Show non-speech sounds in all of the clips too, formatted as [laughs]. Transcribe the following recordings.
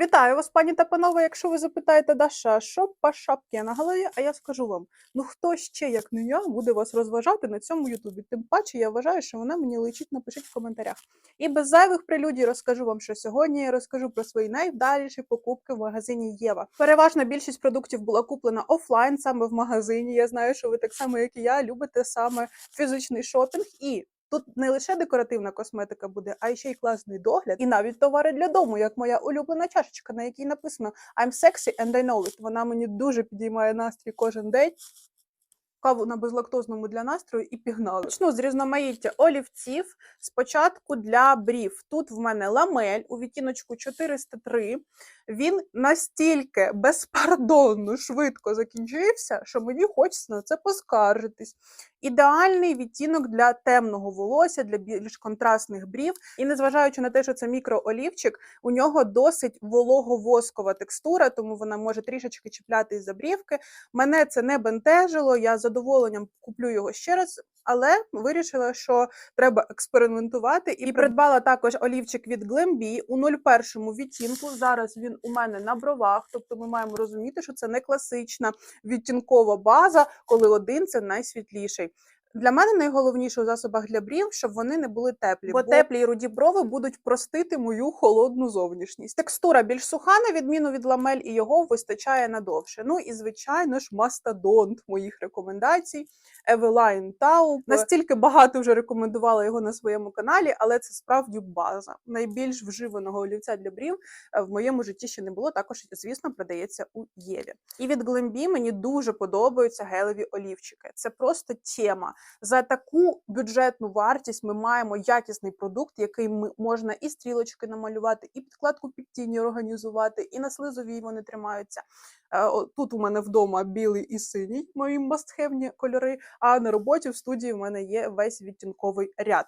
Вітаю вас, пані та панове. Якщо ви запитаєте, Даша, що по шапці на голові, а я скажу вам: ну хто ще, як не я, буде вас розважати на цьому Ютубі? Тим паче, я вважаю, що вона мені личить, напишіть в коментарях. І без зайвих прелюдій розкажу вам, що сьогодні я розкажу про свої найвдаліші покупки в магазині Єва. Переважна більшість продуктів була куплена офлайн, саме в магазині. Я знаю, що ви так само, як і я, любите саме фізичний шопінг і. Тут не лише декоративна косметика буде, а ще й класний догляд, і навіть товари для дому, як моя улюблена чашечка, на якій написано I'm sexy and I know it. Вона мені дуже підіймає настрій кожен день. Каву на безлактозному для настрою і пігнали. Почну з різноманіття олівців. Спочатку для брів. Тут в мене ламель у відтіночку 403. Він настільки безпардонно швидко закінчився, що мені хочеться на це поскаржитись. Ідеальний відтінок для темного волосся, для більш контрастних брів. І незважаючи на те, що це мікроолівчик, у нього досить волого-воскова текстура, тому вона може трішечки чіплятись за брівки. Мене це не бентежило. Я з задоволенням куплю його ще раз, але вирішила, що треба експериментувати. І придбала також олівчик від Glambi у 01 відтінку. Зараз він у мене на бровах, тобто ми маємо розуміти, що це не класична відтінкова база, коли один це найсвітліший. Для мене найголовніше у засобах для брів, щоб вони не були теплі, бо, теплі і руді брови будуть простити мою холодну зовнішність. Текстура більш суха, на відміну від ламель, і його вистачає надовше. Ну і звичайно ж, мастодонт моїх рекомендацій. Eveline Taupe. Настільки багато вже рекомендувала його на своєму каналі, але це справді база. Найбільш вживаного олівця для брів е, в моєму житті ще не було. Також, звісно, продається у Єві. І від Glambi мені дуже подобаються гелеві олівчики. Це просто тема. За таку бюджетну вартість ми маємо якісний продукт, який ми можна і стрілочки намалювати, і підкладку під тіні організувати, і на слизовій вони тримаються. Е, Тут у мене вдома білий і синій, мої мастхевні кольори. А на роботі в студії в мене є весь відтінковий ряд.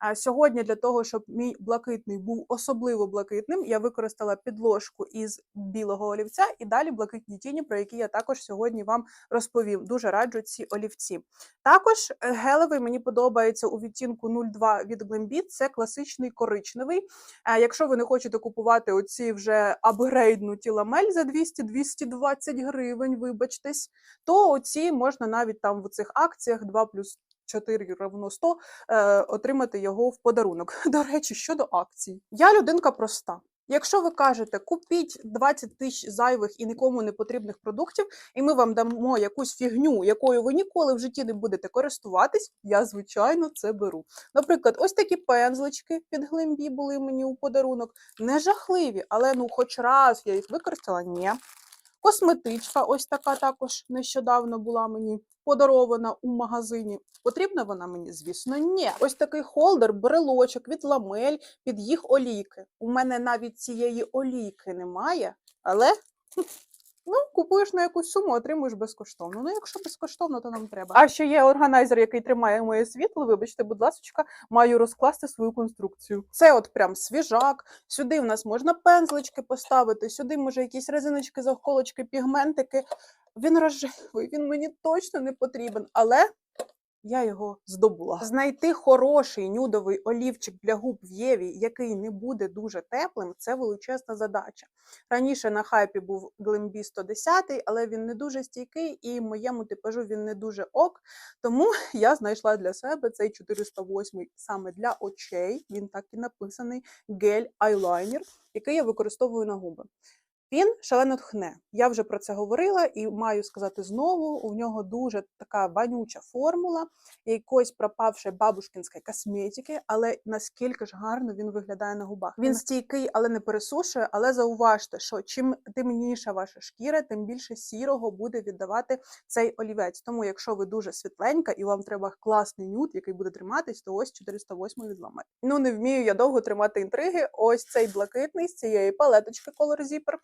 А сьогодні для того, щоб мій блакитний був особливо блакитним, я використала підложку із білого олівця і далі блакитні тіні, про які я також сьогодні вам розповім. Дуже раджу ці олівці. Також е, гелевий мені подобається у відтінку 02 від Glambi, це класичний коричневий. А Якщо ви не хочете купувати оці вже апгрейднуті ламель за 200-220 гривень, вибачтесь, то оці можна навіть там в цих акціях 2 плюс 4 равно 100, е, отримати його в подарунок. [laughs] До речі, щодо акцій. Я людинка проста. Якщо ви кажете, купіть 20 тисяч зайвих і нікому не потрібних продуктів, і ми вам дамо якусь фігню, якою ви ніколи в житті не будете користуватись, я, звичайно, це беру. Наприклад, ось такі пензлички під глимбі були мені у подарунок. Не жахливі, але ну хоч раз я їх використала, ні. Косметичка, ось така також нещодавно була мені подарована у магазині. Потрібна вона мені, звісно, ні. Ось такий холдер, брелочок від ламель під їх олійки. У мене навіть цієї олійки немає, але ну, купуєш на якусь суму, отримуєш безкоштовно. Ну, якщо безкоштовно, то нам треба. А ще є органайзер, який тримає моє світло. Вибачте, будь ласка, маю розкласти свою конструкцію. Це от прям свіжак. Сюди в нас можна пензлички поставити, сюди може якісь резиночки, завколочки, пігментики. Він рожевий, він мені точно не потрібен, але я його здобула. Знайти хороший нюдовий олівчик для губ в Єві, який не буде дуже теплим, це величезна задача. Раніше на хайпі був Glambi 110, але він не дуже стійкий, і моєму типажу він не дуже ок. Тому [laughs] я знайшла для себе цей 408 саме для очей. Він так і написаний гель айлайнер, який я використовую на губи. Він шалено тхне. Я вже про це говорила і маю сказати знову: у нього дуже така вонюча формула, якоїсь пропавшої бабушкінської косметики, але наскільки ж гарно він виглядає на губах. Він стійкий, але не пересушує. Але зауважте, що чим темніша ваша шкіра, тим більше сірого буде віддавати цей олівець. Тому, якщо ви дуже світленька і вам треба класний нюд, який буде триматись, то ось 408 відламає. Ну не вмію я довго тримати інтриги. Ось цей блакитний з цієї палеточки Color Zipper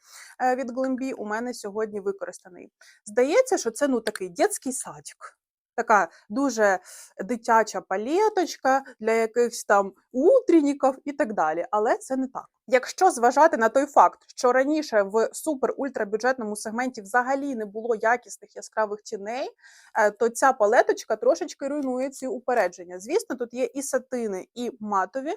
від глимбі у мене сьогодні використаний. Здається, що це ну такий дитячий садик. Така дуже дитяча палеточка для якихось там утренників і так далі. Але це не так. Якщо зважати на той факт, що раніше в супер-ультрабюджетному сегменті взагалі не було якісних яскравих тіней, е, то ця палеточка трошечки руйнує ці упередження. Звісно, тут є і сатини, і матові.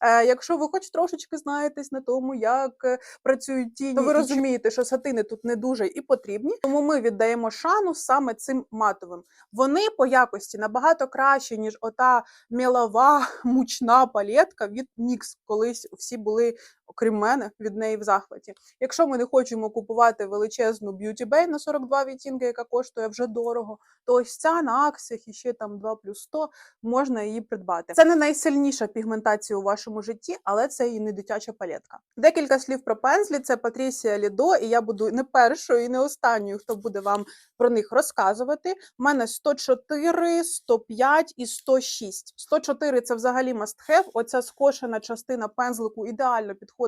Е, Якщо ви хоч трошечки знаєтесь на тому, як е, працюють тіні, то ви розумієте, що сатини тут не дуже і потрібні, тому ми віддаємо шану саме цим матовим. Вони по якості набагато краще, ніж ота мілова [laughs] мучна палетка від NYX. Колись всі були, окрім мене, від неї в захваті. Якщо ми не хочемо купувати величезну Beauty Bay на 42 відтінки, яка коштує вже дорого, то ось ця на акціях і ще там 2 плюс 100 можна її придбати. Це не найсильніша пігментація у вашому житті, але це і не дитяча палетка. Декілька слів про пензлі. Це Патрісія Лідо, і я буду не першою і не останньою, хто буде вам про них розказувати. У мене 104, 105 і 106. 104 – це взагалі must have. Оця скошена частина пензлику ідеально підходить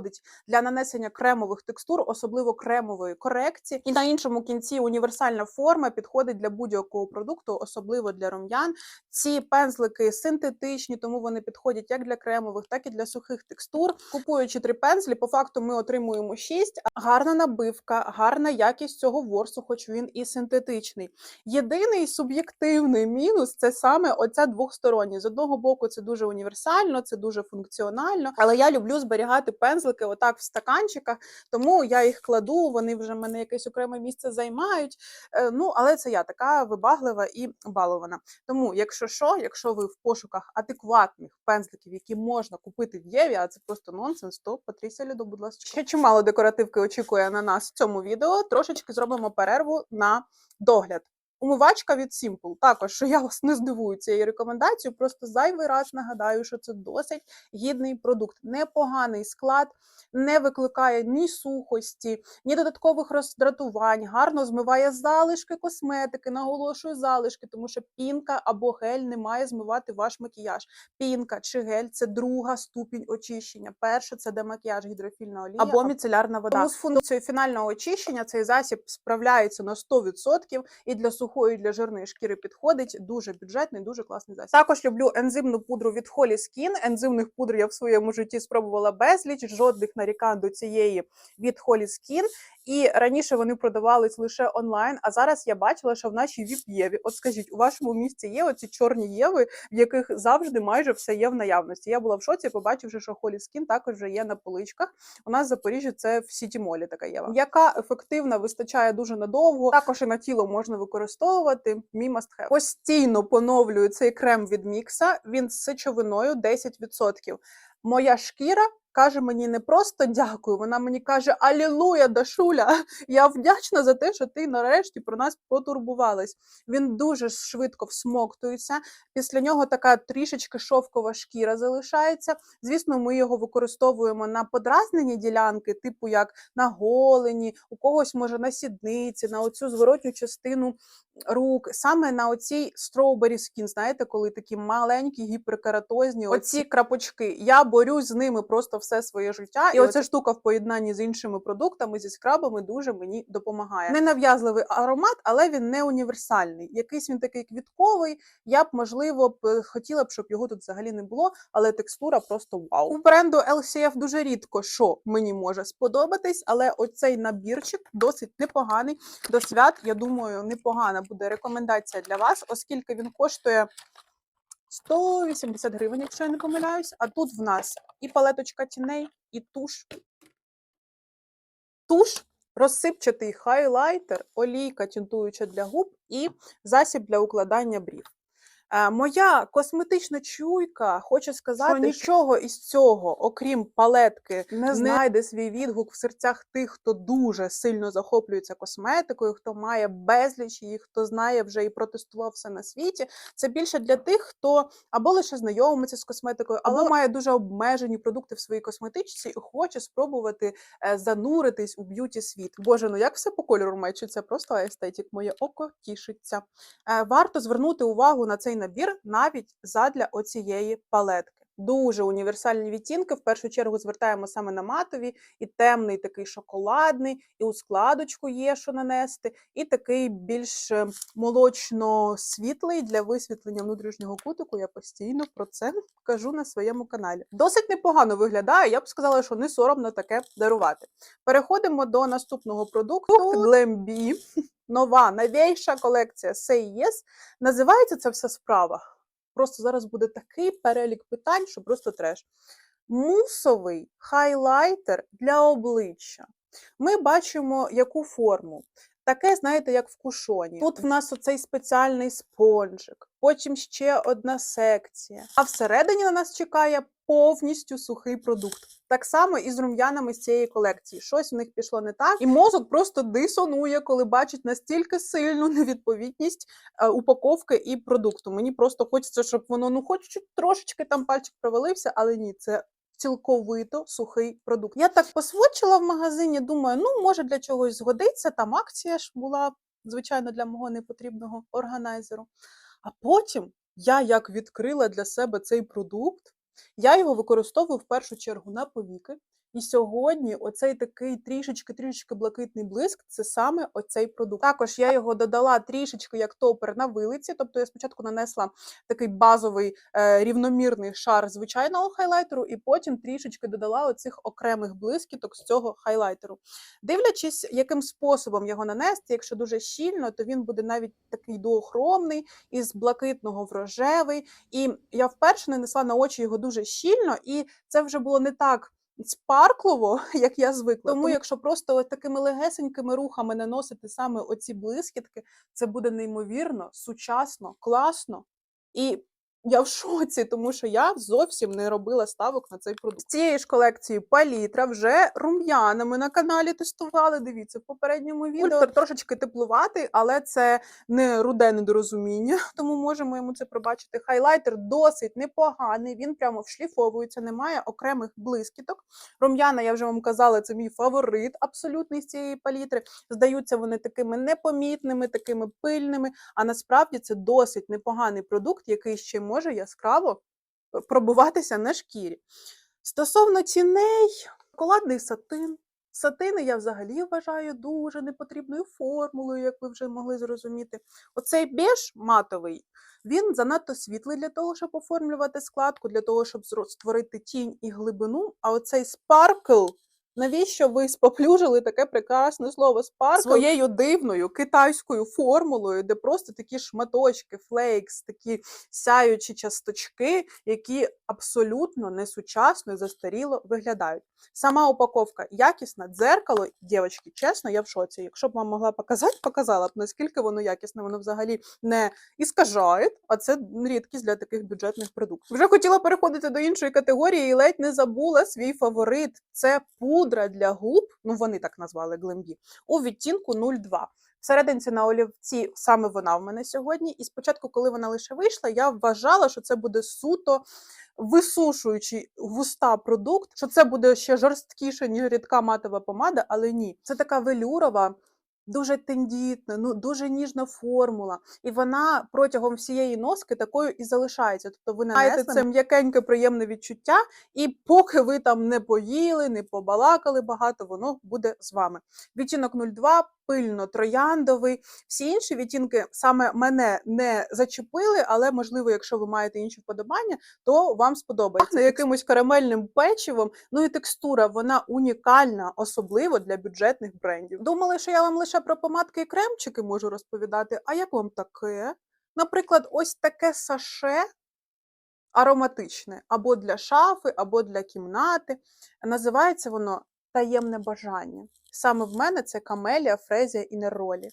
для нанесення кремових текстур, особливо кремової корекції. І на іншому кінці універсальна форма підходить для будь-якого продукту, особливо для рум'ян. Ці пензлики синтетичні, тому вони підходять як для кремових, так і для сухих текстур. Купуючи три пензлі, по факту ми отримуємо шість. Гарна набивка, гарна якість цього ворсу, хоч він і синтетичний. Єдиний суб'єктивний мінус це саме оця двохсторонність. З одного боку, це дуже універсально, це дуже функціонально, але я люблю зберігати пензлики отак в стаканчиках, тому я їх кладу, вони вже мене якесь окреме місце займають. Е, Ну, але це я така вибаглива і балована. Тому, якщо що, якщо ви в пошуках адекватних пензликів, які можна купити в Єві, а це просто нонсенс, то Патрісія Лідо, будь ласка. Ще чимало декоративки очікує на нас в цьому відео. Трошечки зробимо перерву на догляд. Умивачка від Simple. Також, що я вас не здивую цією рекомендацією, просто зайвий раз нагадаю, що це досить гідний продукт. Непоганий склад, не викликає ні сухості, ні додаткових роздратувань, гарно змиває залишки косметики, наголошую залишки, тому що пінка або гель не має змивати ваш макіяж. Пінка чи гель це друга ступінь очищення. Перше це демакіяж, гідрофільна олія Або міцелярна вода. Тому з функцією фінального очищення цей засіб справляється на 100% і для сухої, для жирної шкіри підходить. Дуже бюджетний, дуже класний засіб. Також люблю ензимну пудру від Holy Skin. Ензимних пудр я в своєму житті спробувала безліч, жодних нарікань до цієї від Holy Skin. І раніше вони продавались лише онлайн. А зараз я бачила, що в нашій віп-єві, от скажіть, у вашому місті є оці чорні єви, в яких завжди майже все є в наявності. Я була в шоці, побачивши, що Holy Skin також вже є на поличках. У нас в Запоріжжі це в Сіті Молі така єва, яка ефективна, вистачає дуже надовго. Також і на тіло можна використовувати. Мій have. Постійно поновлюю цей крем від Мікса. Він з сечовиною 10%. Моя шкіра каже мені не просто дякую, вона мені каже Алілуя, Дашуля. [laughs] Я вдячна за те, що ти нарешті про нас потурбувалась. Він дуже швидко всмоктується. Після нього така трішечки шовкова шкіра залишається. Звісно, ми його використовуємо на подразнені ділянки, типу як на голені, у когось може на сідниці, на оцю зворотню частину рук, саме на оцій strawberry skin, знаєте, коли такі маленькі гіперкератозні, оці крапочки. Я борюсь з ними просто все своє життя. І оця штука в поєднанні з іншими продуктами, зі скрабами, дуже мені допомагає. Ненав'язливий аромат, але він не універсальний. Якийсь він такий квітковий. Я б, можливо, б е, хотіла б, щоб його тут взагалі не було, але текстура просто вау. У бренду LCF дуже рідко що мені може сподобатись, але оцей набірчик досить непоганий. До свят, я думаю, непогана буде рекомендація для вас, оскільки він коштує 180 гривень, якщо я не помиляюсь. А тут в нас і палеточка тіней, і туш. Туш, розсипчатий хайлайтер, олійка тінтуюча для губ і засіб для укладання брів. Е, Моя косметична чуйка хоче сказати, що нічого із цього, окрім палетки, не знайде свій відгук в серцях тих, хто дуже сильно захоплюється косметикою, хто має безліч її, хто знає вже і протестував все на світі. Це більше для тих, хто або лише знайомиться з косметикою, або має дуже обмежені продукти в своїй косметичці і хоче спробувати е, зануритись у б'юті світ. Боже, ну як все по кольору це просто естетик? Моє око тішиться. Е, Варто звернути увагу на цей набір навіть задля оцієї палетки. Дуже універсальні відтінки. В першу чергу звертаємо саме на матові, і темний такий шоколадний, і у складочку є що нанести, і такий більш е, молочно-світлий для висвітлення внутрішнього кутику. Я постійно про це кажу на своєму каналі. Досить непогано виглядає. Я б сказала, що не соромно таке дарувати. Переходимо до наступного продукту Glambi. [laughs] Нова новейша колекція Say Yes. Називається це все справа. Просто зараз буде такий перелік питань, що просто треш. Мусовий хайлайтер для обличчя. Ми бачимо яку форму. Таке, знаєте, як в кушоні. Тут в нас оцей спеціальний спонжик, потім ще одна секція. А всередині на нас чекає повністю сухий продукт. Так само і з рум'янами з цієї колекції. Щось в них пішло не так, і мозок просто дисонує, коли бачить настільки сильну невідповідність е, упаковки і продукту. Мені просто хочеться, щоб воно ну хоч трошечки там пальчик провалився, але ні, це. Цілковито сухий продукт. Я так посвочила в магазині, думаю, ну може для чогось згодиться. Там акція ж була, звичайно, для мого непотрібного органайзеру. А потім я як відкрила для себе цей продукт, я його використовую в першу чергу на повіки. І сьогодні оцей такий трішечки-трішечки блакитний блиск це саме оцей продукт. Також я його додала трішечки як топер на вилиці. Тобто я спочатку нанесла такий базовий е, рівномірний шар звичайного хайлайтеру, і потім трішечки додала оцих окремих блискіток з цього хайлайтеру. Дивлячись, яким способом його нанести, якщо дуже щільно, то він буде навіть такий дуохромний, із блакитного в рожевий. І я вперше нанесла на очі його дуже щільно, і це вже було не так спарклово, [laughs] як я звикла. Тому, якщо просто от такими легесенькими рухами наносити саме оці блискітки, це буде неймовірно, сучасно, класно. І я в шоці, тому що я зовсім не робила ставок на цей продукт. З цієї ж колекції палітра вже рум'янами на каналі тестували. Дивіться в попередньому відео. Ультра трошечки теплуватий, але це не руде недорозуміння, [laughs] тому можемо йому це пробачити. Хайлайтер досить непоганий. Він прямо вшліфовується, немає окремих блискіток. Рум'яна, я вже вам казала, це мій фаворит абсолютний з цієї палітри. Здаються вони такими непомітними, такими пильними. А насправді це досить непоганий продукт, який ще може яскраво е, пробуватися на шкірі. Стосовно ціней, шоколадний сатин. Сатини я взагалі вважаю дуже непотрібною формулою, як ви вже могли зрозуміти. Оцей беж матовий, він занадто світлий для того, щоб оформлювати складку, для того, щоб створити тінь і глибину. А оцей спаркл, навіщо ви споплюжили таке прекрасне слово спаркл своєю дивною китайською формулою, де просто такі шматочки, флейкс, такі сяючі часточки, які абсолютно несучасно і застаріло виглядають. Сама упаковка якісна, дзеркало, дівчатки, чесно, я в шоці. Якщо б вам могла показати, показала б, наскільки воно якісне, воно взагалі не іскажає, а це рідкість для таких бюджетних продуктів. Вже хотіла переходити до іншої категорії і ледь не забула свій фаворит. Це пудра для губ, ну вони так назвали Глембі, у відтінку 02. Всерединці на олівці саме вона в мене сьогодні. І спочатку, коли вона лише вийшла, я вважала, що це буде суто висушуючий густа продукт, що це буде ще жорсткіше, ніж рідка матова помада, але ні. Це така велюрова. Дуже тендітна, ну дуже ніжна формула, і вона протягом всієї носки такою і залишається. Тобто ви маєте це м'якеньке, приємне відчуття, і поки ви там не поїли, не побалакали багато, воно буде з вами. Відтінок 02, пильно трояндовий. Всі інші відтінки саме мене не зачепили, але можливо, якщо ви маєте інші вподобання, то вам сподобається. Якимось карамельним печивом. Ну і текстура вона унікальна, особливо для бюджетних брендів. Думали, що я вам лише про помадки і кремчики можу розповідати. А як вам таке? Наприклад, ось таке саше ароматичне або для шафи, або для кімнати. Називається воно таємне бажання. Саме в мене це камелія, фрезія і неролі.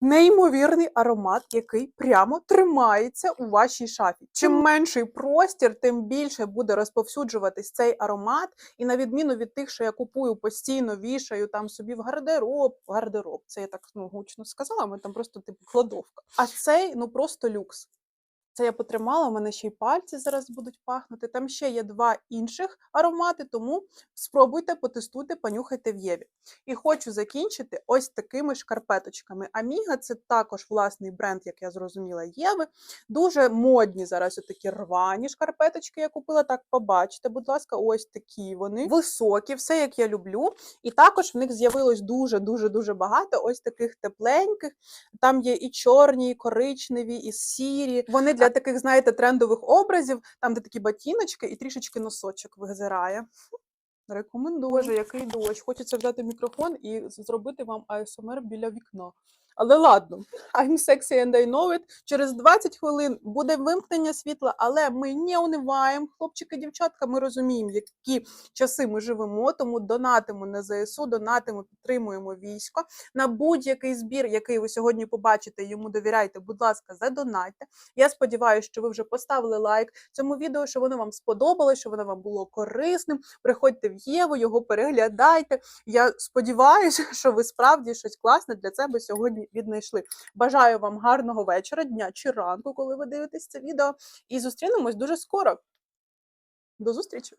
Неймовірний аромат, який прямо тримається у вашій шафі. Чим менший простір, тим більше буде розповсюджуватись цей аромат. І на відміну від тих, що я купую постійно, вішаю там собі в гардероб. Гардероб, це я так ну, гучно сказала, ми там просто типу кладовка. А цей ну просто люкс. Це я потримала, у мене ще й пальці зараз будуть пахнути. Там ще є два інших аромати, тому спробуйте, потестуйте, понюхайте в Єві. І хочу закінчити ось такими шкарпеточками. Аміга це також власний бренд, як я зрозуміла, Єви. Дуже модні зараз такі рвані шкарпеточки. Я купила. Так, побачите, будь ласка, ось такі вони високі, все як я люблю. І також в них з'явилось дуже дуже дуже багато ось таких тепленьких. Там є і чорні, і коричневі, і сірі. Вони для таких, знаєте, трендових образів, там де такі ботіночки і трішечки носочок визирає. Рекомендую. Боже, який дощ. Хочеться взяти мікрофон і зробити вам АСМР біля вікна. Але ладно, I'm sexy and I know it. Через 20 хвилин буде вимкнення світла, але ми не униваємо. Хлопчики, дівчатка, ми розуміємо, які часи ми живемо, тому донатимо на ЗСУ, донатимо, підтримуємо військо. На будь-який збір, який ви сьогодні побачите, йому довіряйте, будь ласка, задонайте. Я сподіваюся, що ви вже поставили лайк цьому відео, що воно вам сподобалось, що воно вам було корисним. Приходьте в Єву, його переглядайте. Я сподіваюся, [laughs] що ви справді щось класне для себе сьогодні віднайшли. Бажаю вам гарного вечора, дня чи ранку, коли ви дивитесь це відео. І зустрінемось дуже скоро. До зустрічі!